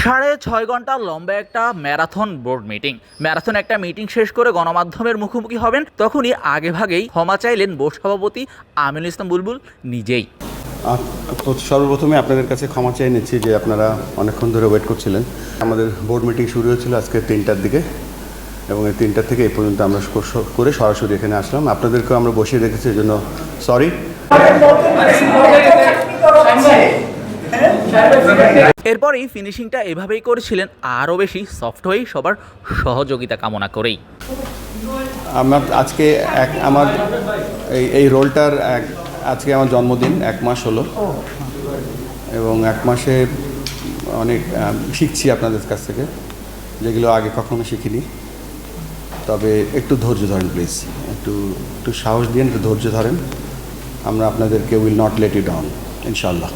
সাড়ে ছয় ঘণ্টা লম্বা একটা ম্যারাথন বোর্ড মিটিং। ম্যারাথন একটা মিটিং শেষ করে গণমাধ্যমের মুখোমুখি হবেন তখনই আগেভাগেই ক্ষমা চাইলেন বোর্ড সভাপতি আমিনুল ইসলাম বুলবুল নিজেই। সর্বপ্রথমে আপনাদের কাছে ক্ষমা চাই নিচ্ছি যে আপনারা অনেকক্ষণ ধরে ওয়েট করছিলেন। আমাদের বোর্ড মিটিং শুরু হয়েছিল আজকে তিনটার দিকে এবং এই তিনটার থেকে এই পর্যন্ত আমরা করে সরাসরি এখানে আসলাম। আপনাদেরকেও আমরা বসিয়ে রেখেছি এই জন্য সরি। এরপরই ফিনিশিংটা এভাবেই করেছিলেন, আরও বেশি সফট হয়েই সবার সহযোগিতা কামনা করেই। আমার আজকে এক, আমার এই এই রোলটার এক, আজকে আমার জন্মদিন, এক মাস হলো। এবং এক মাসে অনেক শিখছি আপনাদের কাছ থেকে, যেগুলো আগে কখনো শিখিনি। তবে একটু ধৈর্য ধরেন প্লিজ একটু একটু সাহস দিন একটু ধৈর্য ধরেন। আমরা আপনাদেরকে will not let you down ইনশাল্লাহ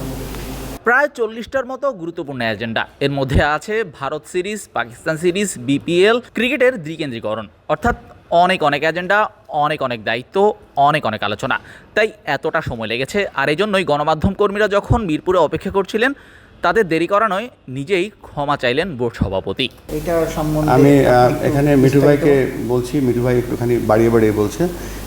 প্রায় চল্লিশটার মতো গুরুত্বপূর্ণ এজেন্ডা। এর মধ্যে আছে Bharat series Pakistan series BPL ক্রিকেটের দ্বিকেন্দ্রীকরণ অর্থাৎ অনেক অনেক এজেন্ডা অনেক অনেক দায়িত্ব অনেক অনেক আলোচনা। তাই এতটা সময় লেগেছে। আর এই জন্যই গণমাধ্যম কর্মীরা যখন মিরপুরে অপেক্ষা করছিলেন তাদের দেরি করা নয় নিজেই ক্ষমা চাইলেন বোর্ড সভাপতি। এটা সম্বন্ধে আমি এখানে মিঠু ভাইকে বলছি মিঠু ভাই একটুখানি বাড়িয়ে বাড়িয়ে বলছে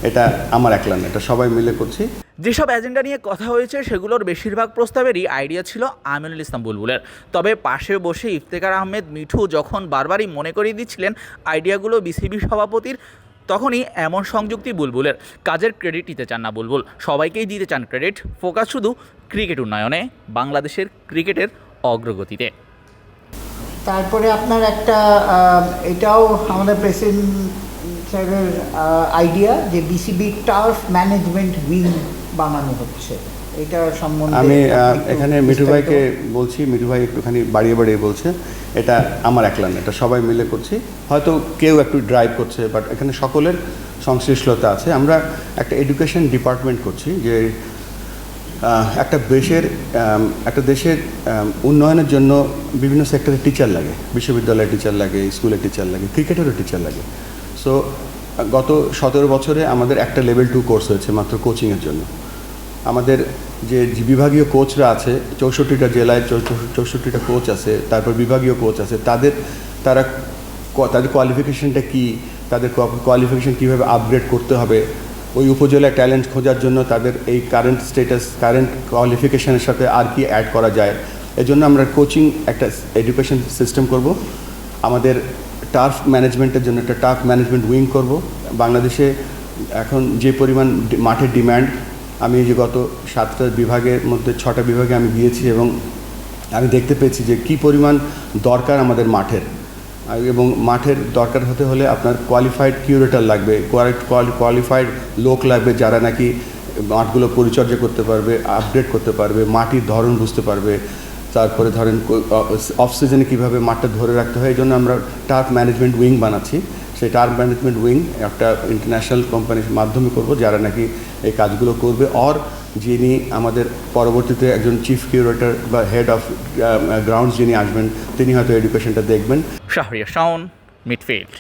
এটা আমার একলা না এটা সবাই মিলে করছি। যেসব এজেন্ডা নিয়ে কথা হয়েছে, সেগুলোর বেশিরভাগ প্রস্তাবেরই আইডিয়া ছিল আমিনুল ইসলাম বুলবুলের। তবে পাশে বসে ইফতেখার আহমেদ, মিঠু যখন বারবারই মনে করিয়ে দিচ্ছিলেন আইডিয়াগুলো বিসিবি সভাপতির, তখনই এমন সংযুক্তি বুলবুলের। কাজের ক্রেডিট নিতে চান না বুলবুল। সবাইকেই দিতে চান ক্রেডিট ফোকাস শুধু ক্রিকেট উন্নয়নে, বাংলাদেশের ক্রিকেটের অগ্রগতিতে। তারপরে আপনার একটা এটাও আমাদের প্রেসিডেন্ট আইডিয়া যে বিসিবি টার্ফ ম্যানেজমেন্ট উইং বানানো হচ্ছে। এটা সম্বন্ধে আমি এখানে মিঠু ভাইকে বলছি মিঠু ভাই একটুখানি বাড়িয়ে বাড়িয়ে বলছে এটা আমার একলা না এটা সবাই মিলে করছি। হয়তো কেউ একটু ড্রাইভ করছে বাট এখানে সকলের সংশ্লিষ্টতা আছে। আমরা একটা এডুকেশন ডিপার্টমেন্ট করছি যে একটা দেশের একটা দেশের উন্নয়নের জন্য বিভিন্ন সেক্টরে টিচার লাগে। বিশ্ববিদ্যালয়ের টিচার লাগে স্কুলের টিচার লাগে ক্রিকেটেরও টিচার লাগে। সো গত সতেরো বছরে আমাদের একটা লেভেল টু কোর্স হয়েছে মাত্র কোচিংয়ের জন্য। আমাদের যে বিভাগীয় কোচরা আছে, চৌষট্টিটা জেলায় চৌষট্টিটা কোচ আছে, তারপর বিভাগীয় কোচ আছে, তাদের, তারা তাদের কোয়ালিফিকেশনটা কি, তাদের কোয়ালিফিকেশন কীভাবে আপগ্রেড করতে হবে, ওই উপজেলায় ট্যালেন্ট খোঁজার জন্য তাদের এই কারেন্ট স্টেটাস কারেন্ট কোয়ালিফিকেশনের সাথে আর কি অ্যাড করা যায়। এজন্য আমরা কোচিং একটা এডুকেশন সিস্টেম করব, আমাদের টার্ফ ম্যানেজমেন্টের জন্য একটা টার্ফ ম্যানেজমেন্ট উইং করব। বাংলাদেশে এখন যে পরিমাণ মাঠের ডিমান্ড আমি যে গত সাতটা বিভাগের মধ্যে, ছটা বিভাগে আমি গিয়েছি এবং আমি দেখতে পেয়েছি যে কি পরিমাণ দরকার আমাদের মাঠের। এবং মাঠের দরকার হতে হলে আপনার কোয়ালিফাইড কিউরেটার লাগবে কোয়ালিফাইড লোক লাগবে যারা নাকি মাঠগুলো পরিচর্যা করতে পারবে আপডেট করতে পারবে, মাটির ধরন বুঝতে পারবে। তারপরে ধরেন অফ সিজনে কীভাবে মাঠটা ধরে রাখতে হয়, এই জন্য আমরা টার্ফ ম্যানেজমেন্ট উইং বানাচ্ছি। সেই টার্ম ম্যানেজমেন্ট উইং একটা ইন্টারন্যাশনাল কোম্পানির মাধ্যমে করব, যারা নাকি এই কাজগুলো করবে। অর যিনি আমাদের পরবর্তীতে একজন চিফ কিউরেটর বা হেড অফ গ্রাউন্ডস যিনি আসবেন, তিনি হয়তো এডুকেশনটা দেখবেন। শাহরিয়া শাওন মিডফিল্ড